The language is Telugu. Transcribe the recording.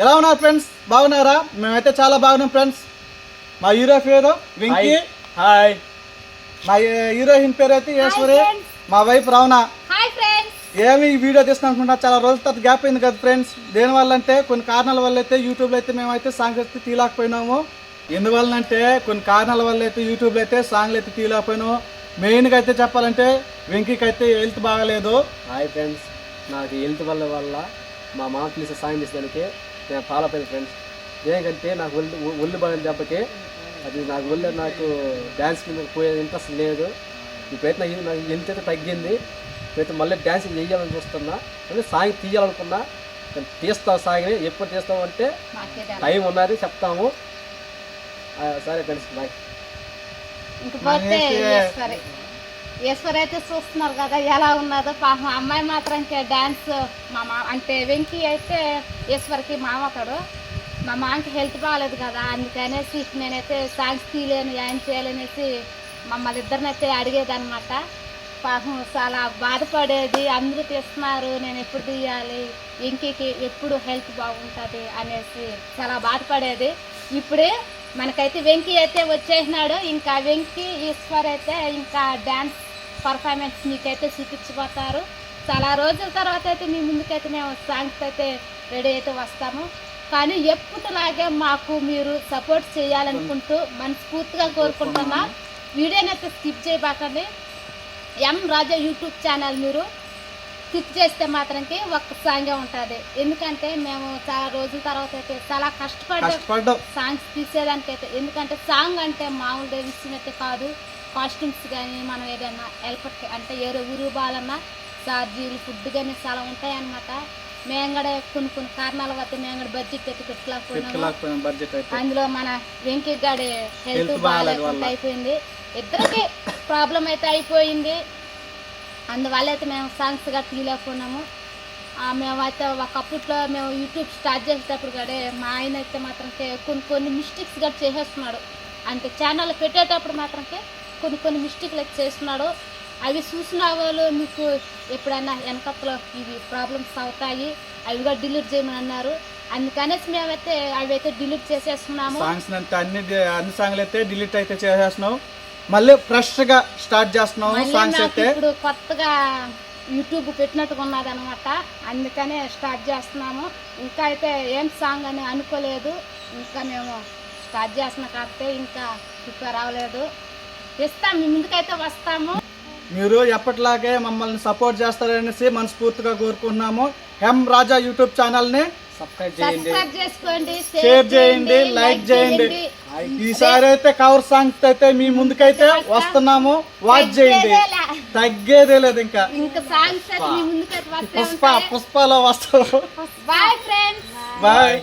ఎలా ఉన్నారు ఫ్రెండ్స్ బాగున్నారా? మేమైతే చాలా బాగున్నాం ఫ్రెండ్స్ మా హీరో పేరు వెంకీ హాయ్ మా హీరోయిన్ పేరు అయితే ఈశ్వరి మా వైఫ్ రవణ. హాయ్ ఫ్రెండ్స్ ఏమి ఈ వీడియో తీస్తున్నాం అనుకుంటా చాలా రోజుల తర్వాత గ్యాప్ అయింది కదా ఫ్రెండ్స్ దేనివల్ల అంటే కొన్ని కారణాల వల్ల అయితే యూట్యూబ్లో అయితే మేమైతే సాంగ్స్ అయితే తీయలేకపోయినాము. ఎందువల్ల అంటే కొన్ని కారణాల వల్ల అయితే యూట్యూబ్లో అయితే సాంగ్లు అయితే తీయలేకపోయినాము. మెయిన్గా అయితే చెప్పాలంటే వెంకీకి అయితే హెల్త్ బాగాలేదు. హాయ్ ఫ్రెండ్స్ నాకు హెల్త్ వల్ల వల్ల మా మామ పిలిచి సాయం చేసేదానికి నేను ఫాలో అయిపోయింది ఫ్రెండ్స్ ఏంటంటే నాకు ఒళ్ళు ఒళ్ళు బాగిన దెబ్బకి అది నాకు ఒళ్ళు నాకు డ్యాన్స్ మీద పోయే ఇంట్రెస్ట్ లేదు. ఇప్పుడైతే నాకు నాకు హెల్త్ అయితే తగ్గింది ఇప్పుడైతే మళ్ళీ డ్యాన్స్ చేయాలని చూస్తున్నా అంటే సాంగ్ తీయాలనుకున్నా నేను తీస్తావు సాంగ్ని ఎప్పుడు తీస్తావు అంటే టైం ఉన్నది చెప్తాము. ఆ, సరే ఫ్రెండ్స్ బాయ్ ఈశ్వర్ అయితే చూస్తున్నారు కదా ఎలా ఉన్నదో పాపం అమ్మాయి మాత్రం డాన్స్ మా మా అంటే వెంకీ అయితే ఈశ్వరికి మామతాడు మా మామకి హెల్త్ బాగాలేదు కదా అందుకనేసి నేనైతే సాంగ్స్ తీయలేను ఏం చేయలేనేసి మమ్మల్ని ఇద్దరినైతే అడిగేది అనమాట పాపం చాలా బాధపడేది అందరూ తీస్తున్నారు నేను ఎప్పుడు తీయాలి వెంకీకి ఎప్పుడు హెల్త్ బాగుంటుంది అనేసి చాలా బాధపడేది. ఇప్పుడే మనకైతే వెంకీ అయితే వచ్చేసినాడు ఇంకా వెంకీ ఈశ్వర్ అయితే ఇంకా డ్యాన్స్ పర్ఫార్మెన్స్ మీకైతే చూపించిపోతారు చాలా రోజుల తర్వాత అయితే మీ ముందుకైతే మేము సాంగ్స్ అయితే రెడీ అయితే వస్తాము. కానీ ఎప్పుడులాగే మాకు మీరు సపోర్ట్ చేయాలనుకుంటూ మనస్ఫూర్తిగా కోరుకుంటున్నా. వీడియోని అయితే స్కిప్ చేయబాకండి. ఎం రాజా యూట్యూబ్ ఛానల్ మీరు క్లిక్ చేస్తే మాత్రంకి ఒక్క సాంగే ఉంటుంది. ఎందుకంటే మేము చాలా రోజుల తర్వాత అయితే చాలా కష్టపడ్డ సాంగ్స్ తీసేదానికైతే. ఎందుకంటే సాంగ్ అంటే మామూలుగా ఇచ్చినట్టే కాదు. కాస్ట్యూమ్స్ కానీ మనం ఏదైనా హెల్ప్ అంటే ఏ ఊరు బాలన్నా ఛార్జీలు ఫుడ్ కానీ చాలా ఉంటాయి అన్నమాట మేము కూడా కొన్ని కొన్ని కారణాల వల్ల మేము కూడా బడ్జెట్ అయితే పెట్టలేకపోయినాము పెట్టుకోలేకపోయినాం బడ్జెట్ అయితే. అందులో మన వెంకీ గాడి హెల్త్ బాగాలేకుండా అయిపోయింది. ఇద్దరికి ప్రాబ్లం అయితే అయిపోయింది. అందువల్ల అయితే మేము సాంగ్స్గా తీయలేకున్నాము మేమైతే ఒకప్పట్లో మేము యూట్యూబ్ స్టార్ట్ చేసేటప్పుడు కూడా మా ఆయన అయితే మాత్రం కొన్ని కొన్ని మిస్టేక్స్ కూడా చేసేస్తున్నాడు. అంటే ఛానల్ పెట్టేటప్పుడు మాత్రం కొన్ని కొన్ని మిస్టేక్లు చేస్తున్నాడు అవి చూసిన వాళ్ళు మీకు ఎప్పుడైనా వెనకట్లో ఇవి ప్రాబ్లమ్స్ అవుతాయి అవి కూడా డిలీట్ చేయమని అన్నారు అందుకనేసి మేమైతే అవి అయితే డిలీట్ చేసేస్తున్నాము. సాంగ్స్ అంతా అన్ని అన్ని సాంగ్లు అయితే డిలీట్ అయితే చేసేస్తున్నాం. మళ్ళీ ఫ్రెష్గా స్టార్ట్ చేస్తున్నాం సాంగ్స్ అయితే. ఇప్పుడు కొత్తగా యూట్యూబ్ పెట్టినట్టుగా ఉన్నది అనమాట అందుకనే స్టార్ట్ చేస్తున్నాము. ఇంకా అయితే ఏం సాంగ్ అని అనుకోలేదు. ఇంకా మేము స్టార్ట్ చేసిన కాకపోతే ఇంకా ప్రిపేర్ అవ్వలేదు. ఇస్తాం మీ ముందుకైతే వస్తాము. మీరు ఎప్పటిలాగే మమ్మల్ని సపోర్ట్ చేస్తారనేసి మనస్ఫూర్తిగా కోరుకుంటున్నాము. ఎం రాజా యూట్యూబ్ ఛానల్ని సబ్స్క్రైబ్ చేయండి. సబ్స్క్రైబ్ చేసుకోండి షేర్ చేయండి లైక్ చేయండి. ఈసారి అయితే కవర్ సాంగ్స్ అయితే మీ ముందుకైతే వస్తున్నాము. వాచ్ చేయండి. తగ్గేదే లేదు ఇంకా. పుష్ప పుష్పలో వస్తారు. Bye friends. బాయ్.